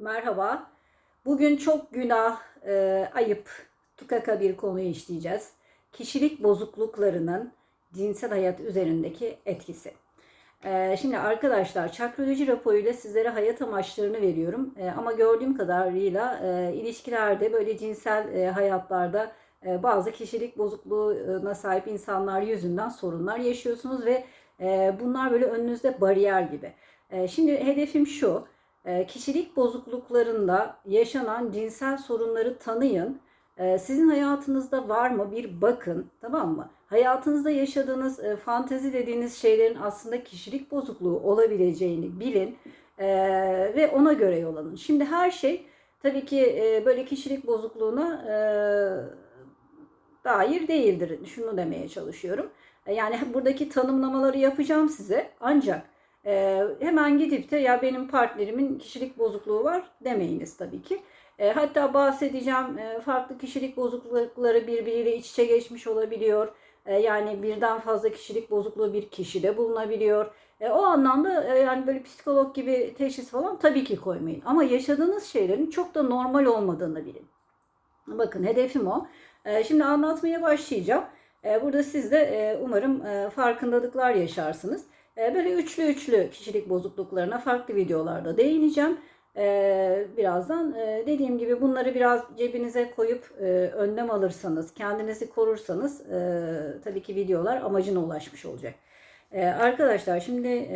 Merhaba. Bugün çok günah, e, ayıp, tukaka bir konuyu işleyeceğiz. Kişilik bozukluklarının cinsel hayat üzerindeki etkisi. E, şimdi arkadaşlar çakroloji raporuyla sizlere hayat amaçlarını veriyorum. E, ama gördüğüm kadarıyla e, ilişkilerde böyle cinsel e, hayatlarda e, bazı kişilik bozukluğuna sahip insanlar yüzünden sorunlar yaşıyorsunuz ve e, bunlar böyle önünüzde bariyer gibi. E, şimdi hedefim şu. E, kişilik bozukluklarında yaşanan cinsel sorunları tanıyın. E, Sizin hayatınızda var mı bir bakın tamam mı? Hayatınızda yaşadığınız e, fantezi dediğiniz şeylerin aslında kişilik bozukluğu olabileceğini bilin e, ve ona göre yol alın. Şimdi her şey tabii ki e, böyle kişilik bozukluğuna dair değildir. Şunu demeye çalışıyorum. Yani buradaki tanımlamaları yapacağım size ancak e, hemen gidip de ya benim partnerimin kişilik bozukluğu var demeyiniz tabii ki. E, hatta bahsedeceğim e, farklı kişilik bozuklukları birbiriyle iç içe geçmiş olabiliyor. E, yani birden fazla kişilik bozukluğu bir kişide bulunabiliyor. E, o anlamda e, yani böyle psikolog gibi teşhis falan tabii ki koymayın. Ama yaşadığınız şeylerin çok da normal olmadığını bilin. Bakın hedefim o. E, şimdi anlatmaya başlayacağım. E, burada siz de e, umarım e, farkındalıklar yaşarsınız. E, böyle üçlü üçlü kişilik bozukluklarına farklı videolarda değineceğim. E, birazdan e, dediğim gibi bunları biraz cebinize koyup e, önlem alırsanız, kendinizi korursanız e, tabii ki videolar amacına ulaşmış olacak. E, arkadaşlar şimdi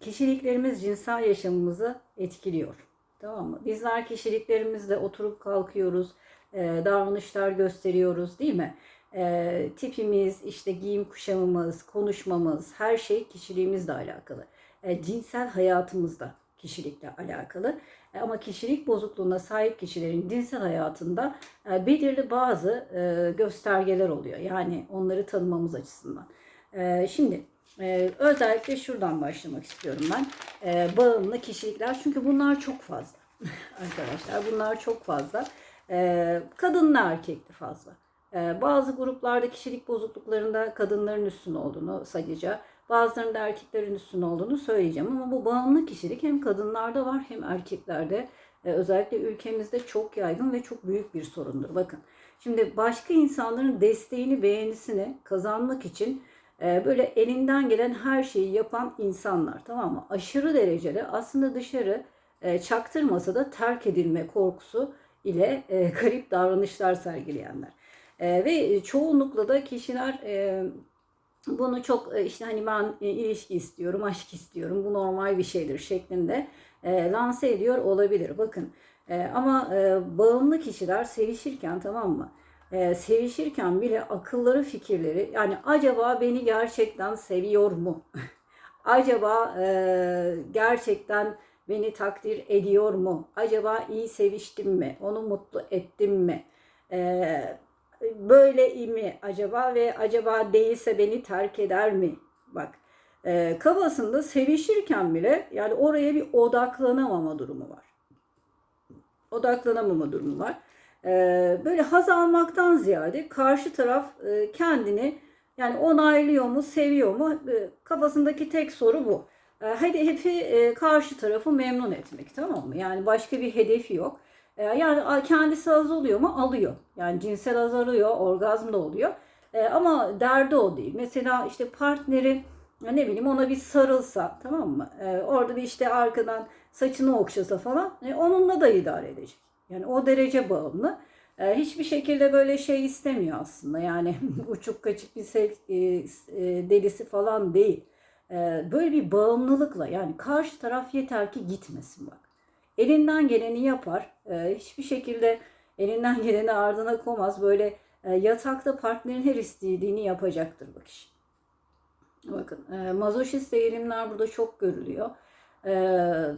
kişiliklerimiz cinsel yaşamımızı etkiliyor. Tamam mı? Bizler kişiliklerimizle oturup kalkıyoruz, davranışlar gösteriyoruz değil mi? E, tipimiz, işte giyim kuşamımız, konuşmamız, her şey kişiliğimizle alakalı. E, cinsel hayatımızda kişilikle alakalı. E, ama kişilik bozukluğuna sahip kişilerin cinsel hayatında e, belirli bazı e, göstergeler oluyor. Yani onları tanımamız açısından. E, şimdi e, özellikle şuradan başlamak istiyorum ben. E, bağımlı kişilikler çünkü bunlar çok fazla. Arkadaşlar bunlar çok fazla. E, kadınla erkekli fazla. E, bazı gruplarda kişilik bozukluklarında kadınların üstün olduğunu sayıca, bazılarında erkeklerin üstün olduğunu söyleyeceğim. Ama bu bağımlı kişilik hem kadınlarda var hem erkeklerde. E, özellikle ülkemizde çok yaygın ve çok büyük bir sorundur. Bakın şimdi başka insanların desteğini, beğenisini kazanmak için e, böyle elinden gelen her şeyi yapan insanlar tamam mı? Aşırı derecede aslında dışarı e, çaktırmasa da terk edilme korkusu ile garip davranışlar sergileyenler. E, ve çoğunlukla da kişiler e, bunu çok e, işte hani ben e, ilişki istiyorum, aşk istiyorum, bu normal bir şeydir şeklinde e, lanse ediyor olabilir. Bakın e, ama e, bağımlı kişiler sevişirken tamam mı? E, sevişirken bile akılları, fikirleri yani acaba beni gerçekten seviyor mu? acaba e, gerçekten beni takdir ediyor mu? Acaba iyi seviştim mi? Onu mutlu ettim mi? E, böyle mi acaba ve acaba değilse beni terk eder mi? Bak e, kafasında sevişirken bile yani oraya bir odaklanamama durumu var. Odaklanamama durumu var. E, böyle haz almaktan ziyade karşı taraf e, kendini yani onaylıyor mu, seviyor mu? E, kafasındaki tek soru bu. E, hedefi e, karşı tarafı memnun etmek tamam mı? Yani başka bir hedefi yok. E, yani kendisi haz oluyor mu? Alıyor. Yani cinsel haz alıyor, orgazm da oluyor. E, ama derdi o değil. Mesela işte partneri ne bileyim ona bir sarılsa tamam mı? E, orada bir işte arkadan saçını okşasa falan e, onunla da idare edecek. Yani o derece bağımlı. Hiçbir şekilde böyle şey istemiyor aslında. Yani uçuk kaçık bir sev, e, e, delisi falan değil. Böyle bir bağımlılıkla yani karşı taraf yeter ki gitmesin bak. Elinden geleni yapar. E, hiçbir şekilde elinden geleni ardına koymaz. Böyle e, yatakta partnerin her istediğini yapacaktır bu kişi. Bakın e, mazoşist eğilimler burada çok görülüyor. E,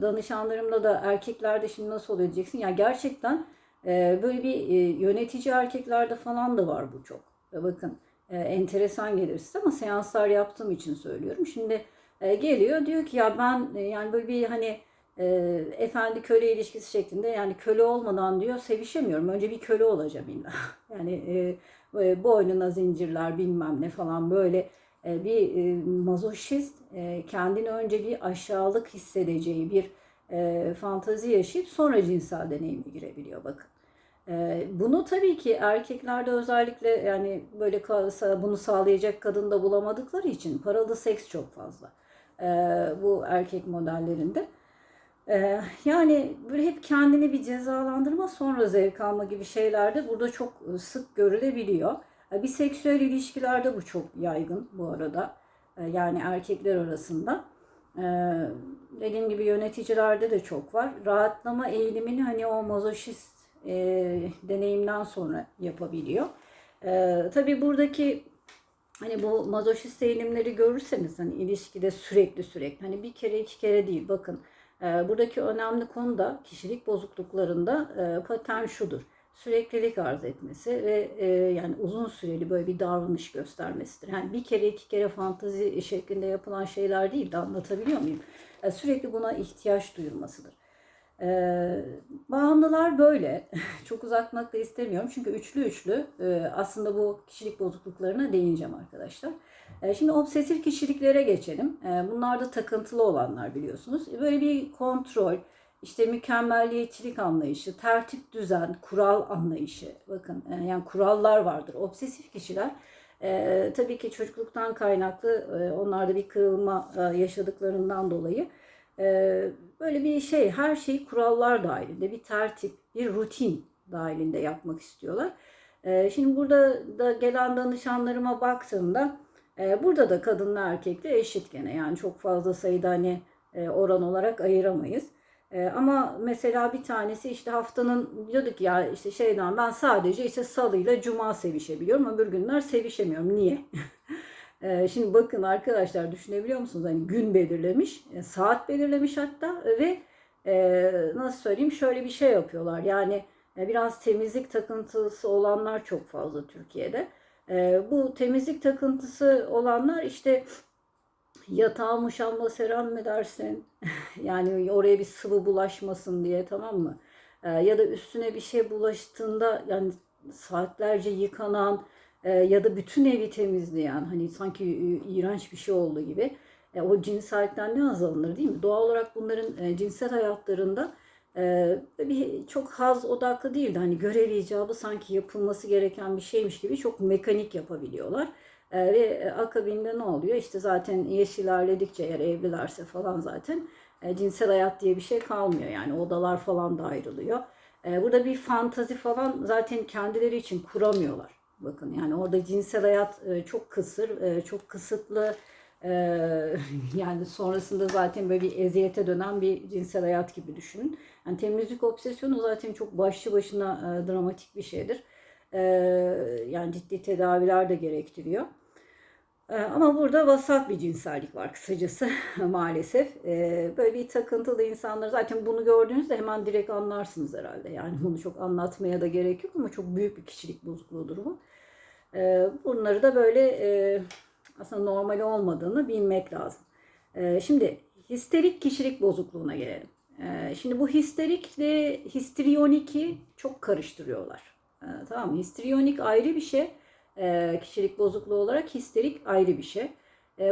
danışanlarımda da erkeklerde şimdi nasıl oluyor diyeceksin. Ya gerçekten e, böyle bir e, yönetici erkeklerde falan da var bu çok. E, bakın e, enteresan gelir size ama seanslar yaptığım için söylüyorum. Şimdi e, geliyor diyor ki ya ben e, yani böyle bir hani e, efendi köle ilişkisi şeklinde yani köle olmadan diyor sevişemiyorum. Önce bir köle olacağım illa. yani e, e, boynuna zincirler bilmem ne falan böyle e, bir e, mazoşist e, kendini önce bir aşağılık hissedeceği bir e, fantazi yaşayıp sonra cinsel deneyime girebiliyor bakın. E, bunu tabii ki erkeklerde özellikle yani böyle bunu sağlayacak kadın da bulamadıkları için paralı seks çok fazla. E, bu erkek modellerinde. E, yani hep kendini bir cezalandırma sonra zevk alma gibi şeylerde burada çok sık görülebiliyor. E, Biseksüel ilişkilerde bu çok yaygın bu arada. E, Yani erkekler arasında. E, Dediğim gibi yöneticilerde de çok var. Rahatlama eğilimini hani o mazoşist e, deneyimden sonra yapabiliyor. E, tabii buradaki hani bu mazoşist eğilimleri görürseniz hani ilişkide sürekli sürekli hani bir kere iki kere değil bakın e, buradaki önemli konu da kişilik bozukluklarında e, patern şudur. Süreklilik arz etmesi ve e, yani uzun süreli böyle bir davranış göstermesidir. Yani bir kere iki kere fantazi şeklinde yapılan şeyler değil de anlatabiliyor muyum? E, sürekli buna ihtiyaç duyulmasıdır. Ee, bağımlılar böyle. Çok uzatmak da istemiyorum. Çünkü üçlü üçlü e, aslında bu kişilik bozukluklarına değineceğim arkadaşlar. E, şimdi obsesif kişiliklere geçelim. E, bunlar da takıntılı olanlar biliyorsunuz. E, Böyle bir kontrol, işte mükemmelliyetçilik anlayışı, tertip düzen, kural anlayışı. Bakın yani kurallar vardır. Obsesif kişiler tabii ki çocukluktan kaynaklı onlarda bir kırılma yaşadıklarından dolayı böyle bir şey, her şeyi kurallar dahilinde, bir tertip, bir rutin dahilinde yapmak istiyorlar. Şimdi burada da gelen danışanlarıma baktığımda burada da kadınla erkekle eşit gene. Yani çok fazla sayıda hani e, oran olarak ayıramayız. E, ama mesela bir tanesi işte haftanın diyorduk ya işte şeyden ben sadece işte salıyla cuma sevişebiliyorum. Öbür günler sevişemiyorum. Niye? Ee, Şimdi bakın arkadaşlar düşünebiliyor musunuz? Hani gün belirlemiş, e, saat belirlemiş hatta ve e, nasıl söyleyeyim şöyle bir şey yapıyorlar. Yani biraz temizlik takıntısı olanlar çok fazla Türkiye'de. E, Bu temizlik takıntısı olanlar işte yatağa muşamba seram mı dersin? Yani oraya bir sıvı bulaşmasın diye tamam mı? E, Ya da üstüne bir şey bulaştığında yani saatlerce yıkanan e, ya da bütün evi temizleyen hani sanki e, iğrenç bir şey oldu gibi e, o cinsellikten ne azalınır değil mi? Doğal olarak bunların e, cinsel hayatlarında e, bir çok haz odaklı değildi. Hani görev icabı sanki yapılması gereken bir şeymiş gibi çok mekanik yapabiliyorlar. E, ve e, akabinde ne oluyor? İşte zaten yaş ilerledikçe eğer evlilerse falan zaten e, cinsel hayat diye bir şey kalmıyor. Yani odalar falan da ayrılıyor. E, burada bir fantazi falan zaten kendileri için kuramıyorlar. Bakın yani orada cinsel hayat e, çok kısır, e, çok kısıtlı. E, yani sonrasında zaten böyle bir eziyete dönen bir cinsel hayat gibi düşünün. Yani temizlik obsesyonu zaten çok başlı başına e, dramatik bir şeydir. E, yani ciddi tedaviler de gerektiriyor. E, Ama burada vasat bir cinsellik var kısacası maalesef. E, Böyle bir takıntılı insanlar zaten bunu gördüğünüzde hemen direkt anlarsınız herhalde. Yani bunu çok anlatmaya da gerek yok ama çok büyük bir kişilik bozukluğu durumu. E, Bunları da böyle e, aslında normal olmadığını bilmek lazım. E, Şimdi histerik kişilik bozukluğuna gelelim. E, Şimdi bu histerikle histriyoniki çok karıştırıyorlar. E, Tamam mı? Histriyonik ayrı bir şey. Kişilik bozukluğu olarak histerik ayrı bir şey.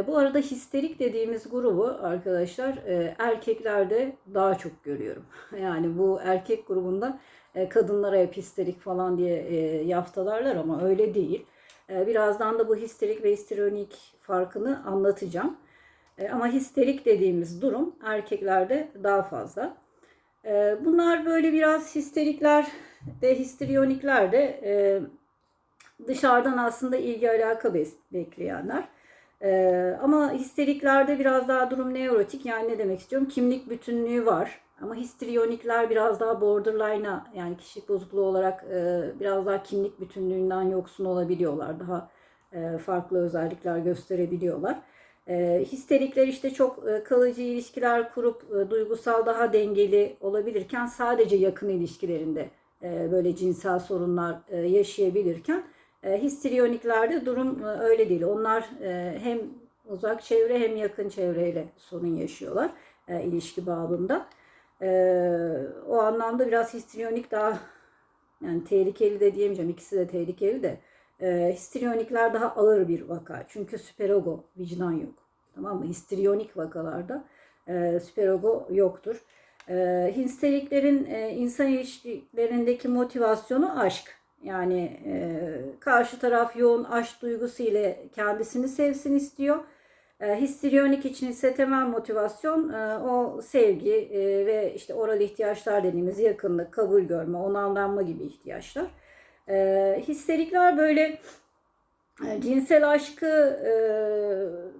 Bu arada histerik dediğimiz grubu arkadaşlar e, erkeklerde daha çok görüyorum. Yani bu erkek grubunda e, kadınlara hep histerik falan diye e, yaftalarlar ama öyle değil. E, Birazdan da bu histerik ve histriyonik farkını anlatacağım. E, Ama histerik dediğimiz durum erkeklerde daha fazla. E, Bunlar böyle biraz histerikler de histriyonikler de e, dışarıdan aslında ilgi alaka bekleyenler. Ee, ama histeriklerde biraz daha durum nevrotik yani ne demek istiyorum? Kimlik bütünlüğü var. Ama histriyonikler biraz daha borderline'a yani kişilik bozukluğu olarak e, biraz daha kimlik bütünlüğünden yoksun olabiliyorlar. Daha e, farklı özellikler gösterebiliyorlar. E, histerikler işte çok e, kalıcı ilişkiler kurup e, duygusal daha dengeli olabilirken sadece yakın ilişkilerinde e, böyle cinsel sorunlar e, yaşayabilirken e, histriyoniklerde durum e, öyle değil. Onlar e, hem uzak çevre hem yakın çevreyle sorun yaşıyorlar e, ilişki babında. E, o anlamda biraz histriyonik daha yani tehlikeli de diyemeyeceğim. İkisi de tehlikeli de. E, histriyonikler daha ağır bir vaka. Çünkü süperogo, vicdan yok. Tamam mı? Histriyonik vakalarda e, süperogo yoktur. E, histeriklerin e, insan ilişkilerindeki motivasyonu aşk. Yani e, karşı taraf yoğun aşk duygusu ile kendisini sevsin istiyor. E, histriyonik için ise temel motivasyon e, o sevgi e, ve işte oral ihtiyaçlar dediğimiz yakınlık, kabul görme, onamlanma gibi ihtiyaçlar. E, histerikler böyle e, cinsel aşkı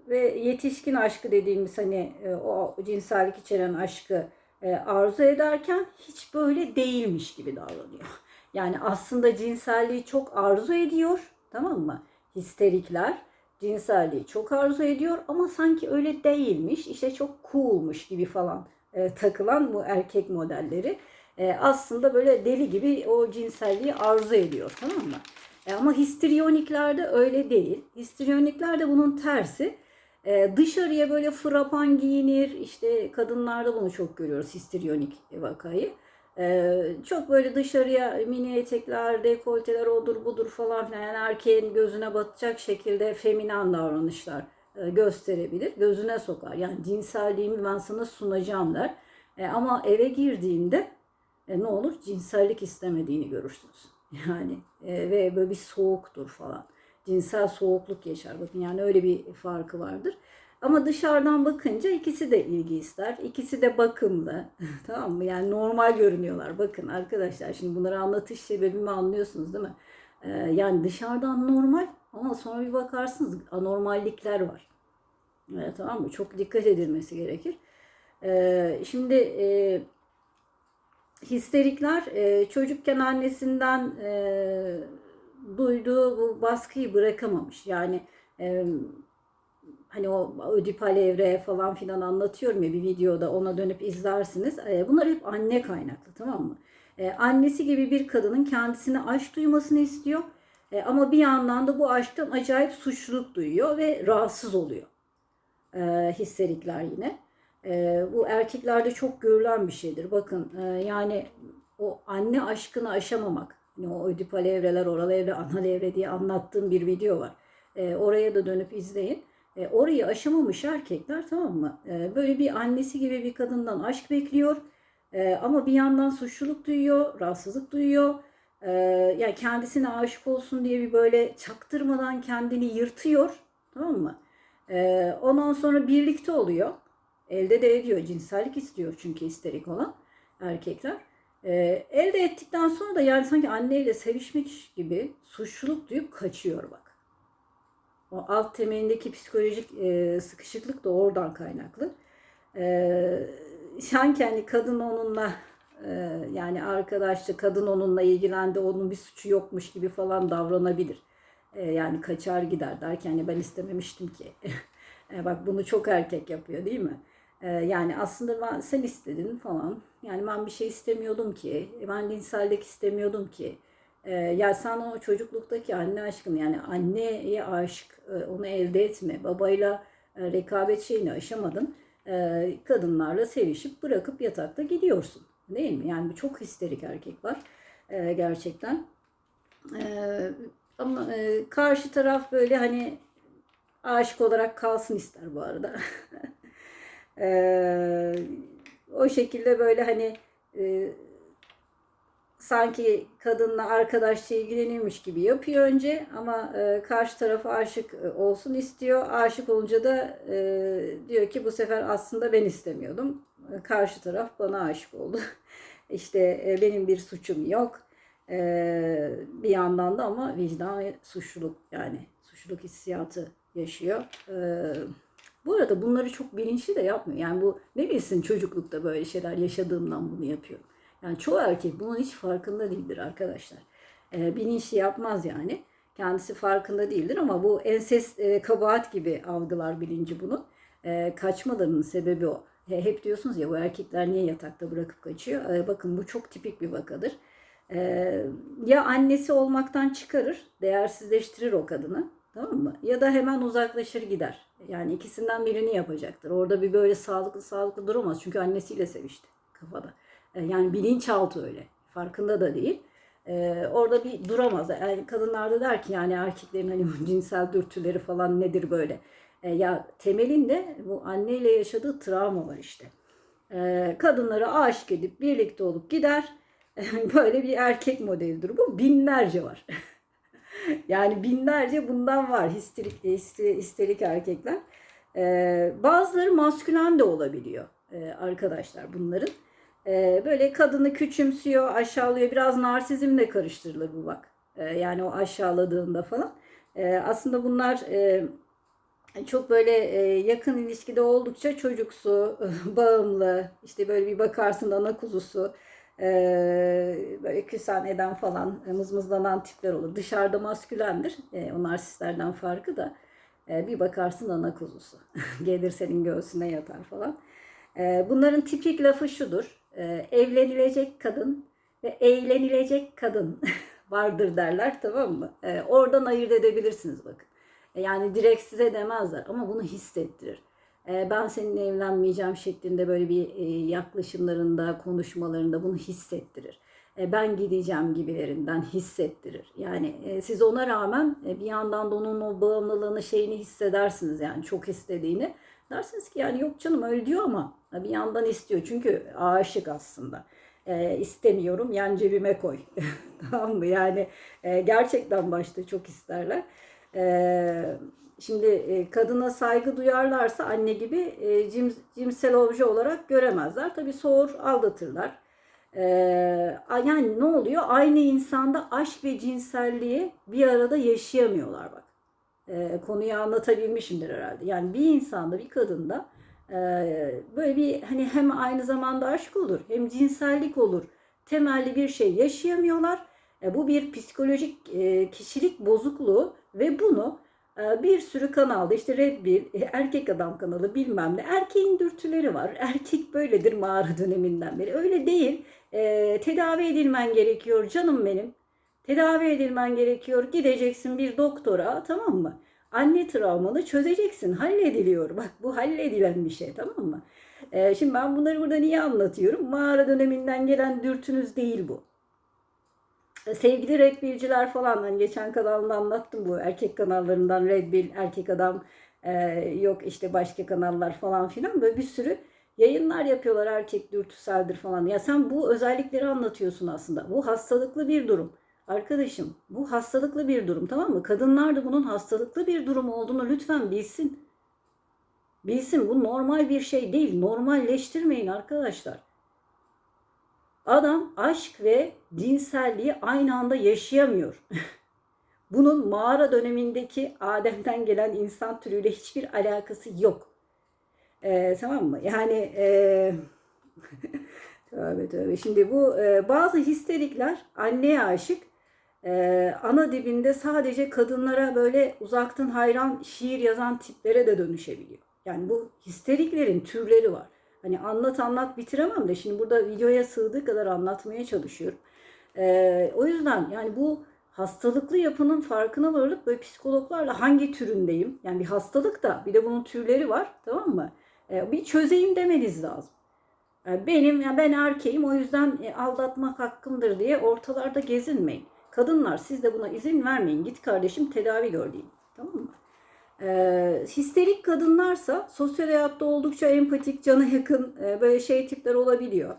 ve yetişkin aşkı dediğimiz hani o cinsellik içeren aşkı arzu ederken hiç böyle değilmiş gibi davranıyor. Yani aslında cinselliği çok arzu ediyor, tamam mı? Histerikler cinselliği çok arzu ediyor ama sanki öyle değilmiş, işte çok coolmuş gibi falan e, takılan bu erkek modelleri e, aslında böyle deli gibi o cinselliği arzu ediyor, tamam mı? E, ama histriyoniklerde öyle değil. Histriyoniklerde bunun tersi. E, dışarıya böyle frapan giyinir. İşte kadınlarda bunu çok görüyoruz histriyonik vakayı. E, çok böyle dışarıya mini etekler, dekolteler odur budur falan filan. Yani erkeğin gözüne batacak şekilde feminen davranışlar e, gösterebilir. Gözüne sokar. Yani cinselliğimi ben sana sunacağım der. E, ama eve girdiğinde e, ne olur? Cinsellik istemediğini görürsünüz. Yani ve böyle bir soğuktur falan. Cinsel soğukluk yaşar. Bakın yani öyle bir farkı vardır. Ama dışarıdan bakınca ikisi de ilgi ister. İkisi de bakımlı. tamam mı? Yani normal görünüyorlar. Bakın arkadaşlar şimdi bunları anlatış sebebimi anlıyorsunuz değil mi? Ee, yani dışarıdan normal ama sonra bir bakarsınız anormallikler var. Evet, tamam mı? Çok dikkat edilmesi gerekir. Ee, şimdi e, histerikler e, çocukken annesinden e, duyduğu bu baskıyı bırakamamış. Yani e, hani o ödipal evre falan filan anlatıyorum ya bir videoda ona dönüp izlersiniz. E, bunlar hep anne kaynaklı tamam mı? E, annesi gibi bir kadının kendisine aşk duymasını istiyor. E, ama bir yandan da bu aşktan acayip suçluluk duyuyor ve rahatsız oluyor. Histerikler yine. Bu erkeklerde çok görülen bir şeydir. Bakın e, yani o anne aşkını aşamamak. Yani o ödipal evreler, oral evre, anal evre diye anlattığım bir video var. Oraya da dönüp izleyin. E, orayı aşamamış erkekler tamam mı? E, böyle bir annesi gibi bir kadından aşk bekliyor. E, ama bir yandan suçluluk duyuyor, rahatsızlık duyuyor. E, yani kendisine aşık olsun diye bir böyle çaktırmadan kendini yırtıyor. Tamam mı? E, ondan sonra birlikte oluyor. Elde de ediyor. Cinsellik istiyor çünkü isterik olan erkekler. E, elde ettikten sonra da yani sanki anneyle sevişmek gibi suçluluk duyup kaçıyor bak. O alt temelindeki psikolojik e, sıkışıklık da oradan kaynaklı. E, sanki hani kadın onunla e, yani arkadaşça kadın onunla ilgilendi onun bir suçu yokmuş gibi falan davranabilir. E, yani kaçar gider derken hani ben istememiştim ki. e, bak bunu çok erkek yapıyor değil mi? E, yani aslında ben, sen istedin falan. Yani ben bir şey istemiyordum ki. Ben cinsellik istemiyordum ki. Ee, ya sen o çocukluktaki anne aşkını yani anneye aşık e, onu elde etme, babayla e, rekabet şeyini aşamadın. E, kadınlarla sevişip bırakıp yatakta gidiyorsun. Değil mi? Yani çok histerik erkek var gerçekten. Ama karşı taraf böyle hani aşık olarak kalsın ister bu arada. o şekilde böyle hani sanki kadınla arkadaşça ilgileniyormuş gibi yapıyor önce ama e, karşı tarafa aşık e, olsun istiyor. Aşık olunca da e, diyor ki bu sefer aslında ben istemiyordum. E, karşı taraf bana aşık oldu. işte e, benim bir suçum yok. E, bir yandan da ama vicdan ve suçluluk yani suçluluk hissiyatı yaşıyor. E, bu arada bunları çok bilinçli de yapmıyor. Yani bu ne bilsin çocuklukta böyle şeyler yaşadığımdan bunu yapıyorum. Yani çoğu erkek bunun hiç farkında değildir arkadaşlar. E, bilinçli yapmaz yani. Kendisi farkında değildir ama bu enses e, kabahat gibi algılar bilinci bunu. E, kaçmalarının sebebi o. E, hep diyorsunuz ya bu erkekler niye yatakta bırakıp kaçıyor? E, bakın bu çok tipik bir vakadır. E, ya annesi olmaktan çıkarır, değersizleştirir o kadını. Tamam mı? Ya da hemen uzaklaşır gider. Yani ikisinden birini yapacaktır. Orada bir böyle sağlıklı sağlıklı duramaz. Çünkü annesiyle sevişti kafada. E, yani bilinçaltı öyle. Farkında da değil. Ee, orada bir duramaz. Yani kadınlarda der ki yani erkeklerin hani cinsel dürtüleri falan nedir böyle. Ee, ya temelinde bu anneyle yaşadığı travma var işte. E, kadınları aşık edip birlikte olup gider. Böyle bir erkek modelidir bu. Binlerce var. yani binlerce bundan var histerik, histerik, erkekler. E, bazıları maskülen de olabiliyor e, arkadaşlar bunların. E, böyle kadını küçümsüyor, aşağılıyor. Biraz narsizmle karıştırılır bu bak. E, yani o aşağıladığında falan. E, aslında bunlar e, çok böyle e, yakın ilişkide oldukça çocuksu, bağımlı, işte böyle bir bakarsın ana kuzusu, e, böyle küsen eden falan, mızmızlanan tipler olur. Dışarıda maskülendir. E, o narsistlerden farkı da e, bir bakarsın ana kuzusu. Gelir senin göğsüne yatar falan. E, bunların tipik lafı şudur. E, evlenilecek kadın ve eğlenilecek kadın vardır derler tamam mı? E, oradan ayırt edebilirsiniz bakın. E, yani direkt size demezler ama bunu hissettirir. E, ben seninle evlenmeyeceğim şeklinde böyle bir e, yaklaşımlarında, konuşmalarında bunu hissettirir. E, ben gideceğim gibilerinden hissettirir. Yani e, siz ona rağmen e, bir yandan da onun o bağımlılığını şeyini hissedersiniz yani çok istediğini. Dersiniz ki yani yok canım öyle diyor ama bir yandan istiyor çünkü aşık aslında. E, istemiyorum yan cebime koy. tamam mı? Yani e, gerçekten başta çok isterler. E, şimdi e, kadına saygı duyarlarsa anne gibi e, cim, cimsel obje olarak göremezler. Tabii soğur aldatırlar. E, yani ne oluyor? Aynı insanda aşk ve cinselliği bir arada yaşayamıyorlar bak. E, konuyu anlatabilmişimdir herhalde. Yani bir insanda bir kadında böyle bir hani hem aynı zamanda aşk olur hem cinsellik olur. Temelli bir şey yaşayamıyorlar. E, bu bir psikolojik e, kişilik bozukluğu ve bunu e, bir sürü kanalda işte Red Pill, erkek adam kanalı bilmem ne erkeğin dürtüleri var. Erkek böyledir mağara döneminden beri. Öyle değil. Tedavi edilmen gerekiyor canım benim. Tedavi edilmen gerekiyor. Gideceksin bir doktora tamam mı? Anne travmanı çözeceksin. Hallediliyor. Bak bu halledilen bir şey tamam mı? E, şimdi ben bunları burada niye anlatıyorum? Mağara döneminden gelen dürtünüz değil bu sevgili Red Bill'ciler falan hani geçen kanalımda anlattım bu erkek kanallarından Red Bill, erkek adam e, yok işte başka kanallar falan filan böyle bir sürü yayınlar yapıyorlar erkek dürtüseldir falan. Ya sen bu özellikleri anlatıyorsun aslında. Bu hastalıklı bir durum. Arkadaşım bu hastalıklı bir durum tamam mı? Kadınlar da bunun hastalıklı bir durum olduğunu lütfen bilsin. Bilsin bu normal bir şey değil. Normalleştirmeyin arkadaşlar. Adam aşk ve cinselliği aynı anda yaşayamıyor. Bunun mağara dönemindeki Adem'den gelen insan türüyle hiçbir alakası yok. Ee, tamam mı? Yani e, tövbe tövbe. Şimdi bu e, bazı histerikler anneye aşık. E, ana dibinde sadece kadınlara böyle uzaktan hayran şiir yazan tiplere de dönüşebiliyor. Yani bu histeriklerin türleri var. Hani anlat anlat bitiremem de şimdi burada videoya sığdığı kadar anlatmaya çalışıyorum. Ee, o yüzden yani bu hastalıklı yapının farkına varılıp böyle psikologlarla hangi türündeyim? Yani bir hastalık da bir de bunun türleri var tamam mı? Ee, bir çözeyim demeniz lazım. Benim yani ben erkeğim o yüzden e, aldatmak hakkımdır diye ortalarda gezinmeyin. Kadınlar siz de buna izin vermeyin. Git kardeşim tedavi gör deyin. Tamam mı? E, histerik kadınlarsa sosyal hayatta oldukça empatik, cana yakın e, böyle şey tipler olabiliyor.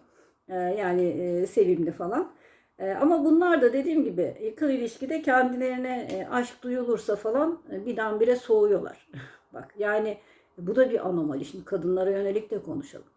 E, yani e, sevimli falan. E, ama bunlar da dediğim gibi yakın ilişkide kendilerine e, aşk duyulursa falan e, birdenbire soğuyorlar. Bak yani bu da bir anomali. Şimdi kadınlara yönelik de konuşalım.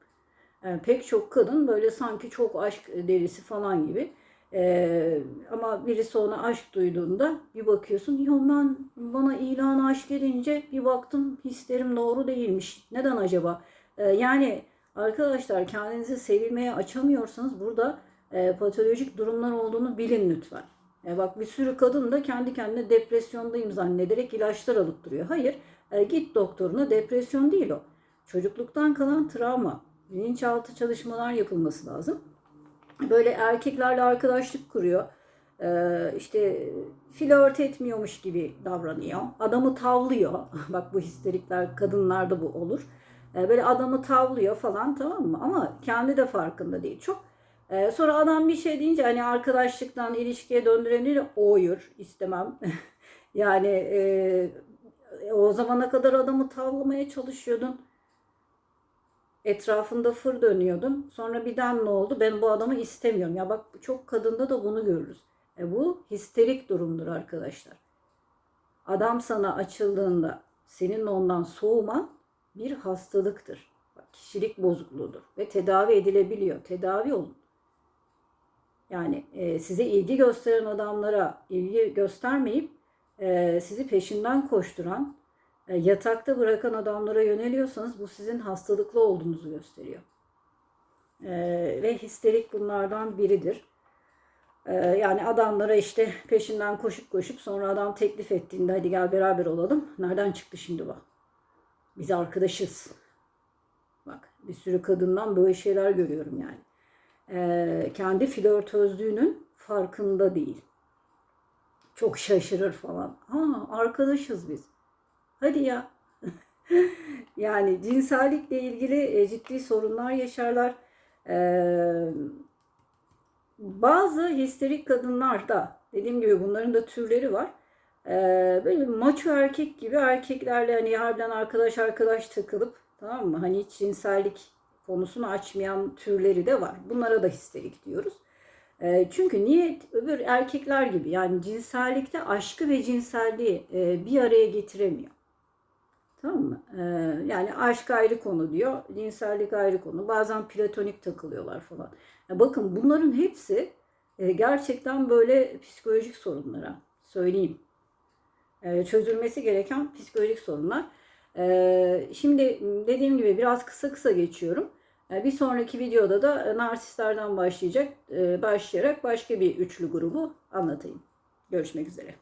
Yani pek çok kadın böyle sanki çok aşk delisi falan gibi ee, ama birisi ona aşk duyduğunda bir bakıyorsun yo ben bana ilan aşk edince bir baktım hislerim doğru değilmiş. Neden acaba? Ee, yani arkadaşlar kendinizi sevilmeye açamıyorsanız burada e, patolojik durumlar olduğunu bilin lütfen. E, bak bir sürü kadın da kendi kendine depresyondayım zannederek ilaçlar alıp duruyor. Hayır e, git doktoruna depresyon değil o. Çocukluktan kalan travma. Bilinçaltı çalışmalar yapılması lazım böyle erkeklerle arkadaşlık kuruyor. Ee, işte flört etmiyormuş gibi davranıyor. Adamı tavlıyor. Bak bu histerikler kadınlarda bu olur. Ee, böyle adamı tavlıyor falan tamam mı? Ama kendi de farkında değil çok. Ee, sonra adam bir şey deyince hani arkadaşlıktan ilişkiye döndürenleri oyur istemem. yani e, o zamana kadar adamı tavlamaya çalışıyordun. Etrafında fır dönüyordun. Sonra birden ne oldu? Ben bu adamı istemiyorum. Ya bak çok kadında da bunu görürüz. E bu histerik durumdur arkadaşlar. Adam sana açıldığında senin ondan soğuman bir hastalıktır. Bak, kişilik bozukluğudur ve tedavi edilebiliyor. Tedavi olun. Yani e, size ilgi gösteren adamlara ilgi göstermeyip e, sizi peşinden koşturan, yatakta bırakan adamlara yöneliyorsanız bu sizin hastalıklı olduğunuzu gösteriyor. E, ve histerik bunlardan biridir. E, yani adamlara işte peşinden koşup koşup sonra adam teklif ettiğinde hadi gel beraber olalım. Nereden çıktı şimdi bu? Biz arkadaşız. Bak bir sürü kadından böyle şeyler görüyorum yani. E, kendi flörtözlüğünün farkında değil. Çok şaşırır falan. Aa arkadaşız biz. Hadi ya. yani cinsellikle ilgili e, ciddi sorunlar yaşarlar. Ee, bazı histerik kadınlar da dediğim gibi bunların da türleri var. Ee, böyle maço erkek gibi erkeklerle hani harbiden arkadaş arkadaş takılıp tamam mı? Hani hiç cinsellik konusunu açmayan türleri de var. Bunlara da histerik diyoruz. Ee, çünkü niye öbür erkekler gibi yani cinsellikte aşkı ve cinselliği e, bir araya getiremiyor. Tamam mı? Ee, yani aşk ayrı konu diyor, cinsellik ayrı konu. Bazen platonik takılıyorlar falan. Ya bakın bunların hepsi e, gerçekten böyle psikolojik sorunlara söyleyeyim. E, çözülmesi gereken psikolojik sorunlar. E, şimdi dediğim gibi biraz kısa kısa geçiyorum. E, bir sonraki videoda da e, narsistlerden başlayacak, e, başlayarak başka bir üçlü grubu anlatayım. Görüşmek üzere.